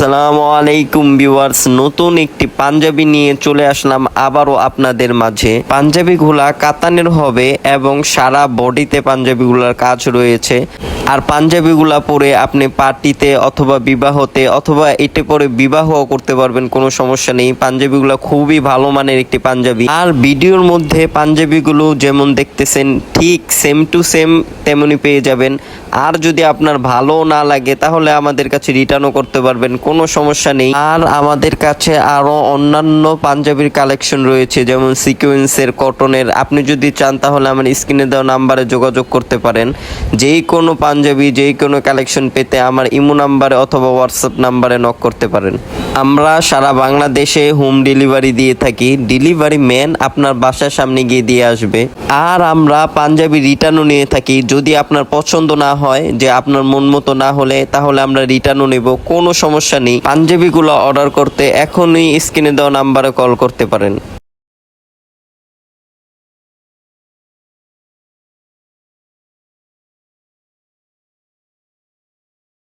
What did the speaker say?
আসসালামু আলাইকুম ভিউয়ার্স, নতুন একটি পাঞ্জাবি নিয়ে চলে আসলাম আবারও আপনাদের মাঝে। পাঞ্জাবিগুলা কাতানের হবে এবং সারা বডিতে পাঞ্জাবিগুলার কাজ রয়েছে। আর পাঞ্জাবিগুলা পরে আপনি পার্টিতে অথবা বিবাহতে অথবা এটে পরে বিবাহ করতে পারবেন, কোনো সমস্যা নেই। পাঞ্জাবিগুলো খুবই ভালো মানের একটি পাঞ্জাবি। আর ভিডিওর মধ্যে পাঞ্জাবিগুলো যেমন দেখতেছেন, ঠিক সেম টু সেম তেমনি পেয়ে যাবেন। আর যদি আপনার ভালো না লাগে, তাহলে আমাদের কাছে রিটার্নও করতে পারবেন, কোনো সমস্যা নেই। আর আমাদের কাছে আরও অন্যান্য পাঞ্জাবির কালেকশন রয়েছে, যেমন সিকোয়েন্সের, কটনের। আপনি যদি চান, তাহলে আমার স্ক্রিনে দেওয়া নাম্বারে যোগাযোগ করতে পারেন। যেই কোনো পাঞ্জাবি যেই কোনো কালেকশন পেতে আমার ইমো নাম্বারে অথবা হোয়াটসঅ্যাপ নাম্বারে নক করতে পারেন। আমরা সারা বাংলাদেশে হোম ডেলিভারি দিয়ে থাকি। ডেলিভারি ম্যান আপনার বাসার সামনে গিয়ে দিয়ে আসবে। আর আমরা পাঞ্জাবি রিটার্নও নিয়ে থাকি। যদি আপনার পছন্দ না হয়, যে আপনার মন মতো না হলে, তাহলে আমরা রিটার্নও নেব। কোনো সমস্যা নেই। পাঞ্জাবিগুলো অর্ডার করতে এখনই স্ক্রিনে দেওয়া নাম্বারে কল করতে পারেন।